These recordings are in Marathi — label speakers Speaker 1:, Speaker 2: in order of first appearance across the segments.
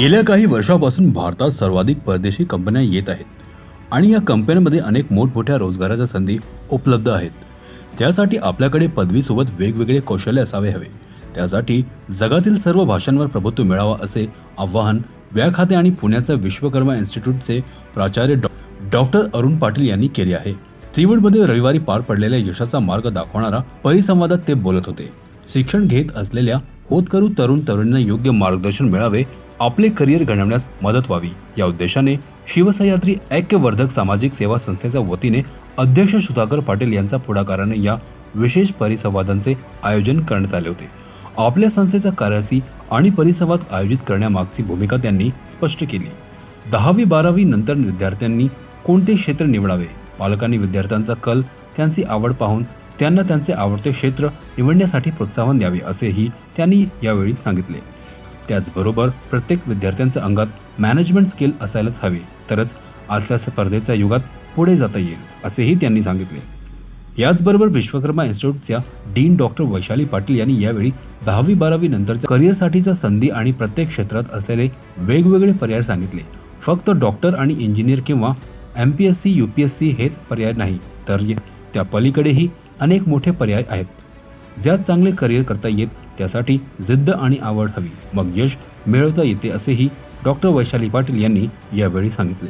Speaker 1: गेल्या काही वर्षापासून भारतात सर्वाधिक परदेशी कंपन्या येत आहेत आणि या कंपन्यांमध्ये अनेक मोठमोठ्या रोजगाराच्या संधी उपलब्ध आहेत. त्यासाठी आपल्याकडे पदवीसोबत वेगवेगळे कौशल्य असावे हवे. त्यासाठी जगातील सर्व भाषांवर प्रभुत्व मिळावं असे आवाहन व्याखाते आणि पुण्याच्या विश्वकर्मा इन्स्टिट्यूटचे प्राचार्य डॉ डॉक्टर अरुण पाटील यांनी केले आहे. त्रिवडमध्ये रविवारी पार पडलेल्या यशाचा मार्ग दाखवणारा परिसंवादात ते बोलत होते. शिक्षण घेत असलेल्या होतकरू तरुण तरुणींना योग्य मार्गदर्शन मिळावे आपले करिअर घडवण्यास मदत व्हावी. या उद्देशाने शिवसह्याद्री ऐक्यवर्धक सामाजिक सेवा संस्थेच्या वतीने अध्यक्ष सुधाकर पाटील यांच्या पुढाकाराने या विशेष परिसंवादांचे आयोजन करण्यात आले होते. आपल्या संस्थेच्या कार्याची आणि परिसंवाद आयोजित करण्यामागची भूमिका त्यांनी स्पष्ट केली. दहावी बारावी नंतर विद्यार्थ्यांनी कोणते क्षेत्र निवडावे? पालकांनी विद्यार्थ्यांचा कल त्यांची आवड पाहून त्यांना त्यांचे आवडते क्षेत्र निवडण्यासाठी प्रोत्साहन द्यावे असेही त्यांनी यावेळी सांगितले. त्याचबरोबर प्रत्येक विद्यार्थ्यांच्या अंगात मॅनेजमेंट स्किल असायलाच हवे. तरच आजच्या स्पर्धेच्या युगात पुढे जाता येईल असेही त्यांनी सांगितले. याचबरोबर विश्वकर्मा इन्स्टिट्यूटच्या डीन डॉक्टर वैशाली पाटील यांनी यावेळी दहावी बारावी नंतरच्या करिअरसाठीच्या संधी आणि प्रत्येक क्षेत्रात असलेले वेगवेगळे पर्याय सांगितले. फक्त डॉक्टर आणि इंजिनियर किंवा M P S C U P S C हेच पर्याय नाही तर त्या पलीकडेही अनेक मोठे पर्याय आहेत. ज्यात चांगले करिअर करता येत त्यासाठी जिद्द आणि आवड हवी. मग यश मिळवता येते असेही डॉक्टर वैशाली पाटील यांनी यावेळी सांगितले.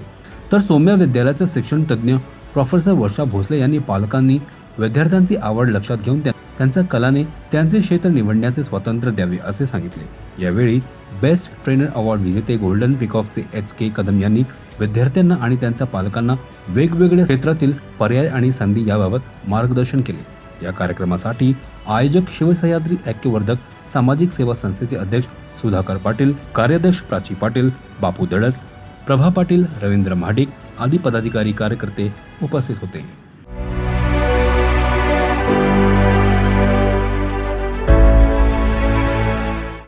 Speaker 1: तर सौम्या विद्यालयाचे शिक्षण तज्ज्ञ प्रोफेसर वर्षा भोसले यांनी पालकांनी विद्यार्थ्यांची आवड लक्षात घेऊन त्यांच्या कलाने त्यांचे क्षेत्र निवडण्याचे स्वातंत्र्य द्यावे असे सांगितले. यावेळी बेस्ट ट्रेनर अवॉर्ड विजेते गोल्डन पिकॉकचे एच के कदम यांनी विद्यार्थ्यांना आणि त्यांच्या पालकांना वेगवेगळ्या क्षेत्रातील पर्याय आणि संधी याबाबत मार्गदर्शन केले. या कार्यक्रमासाठी आयोजक शिवसह्याद्री ऐक्यवर्धक सामाजिक सेवा संस्थेचे अध्यक्ष सुधाकर पाटील कार्याध्यक्ष प्राची पाटील बापू दळस प्रभा पाटील रवींद्र महाडिक आदी पदाधिकारी कार्यकर्ते उपस्थित होते.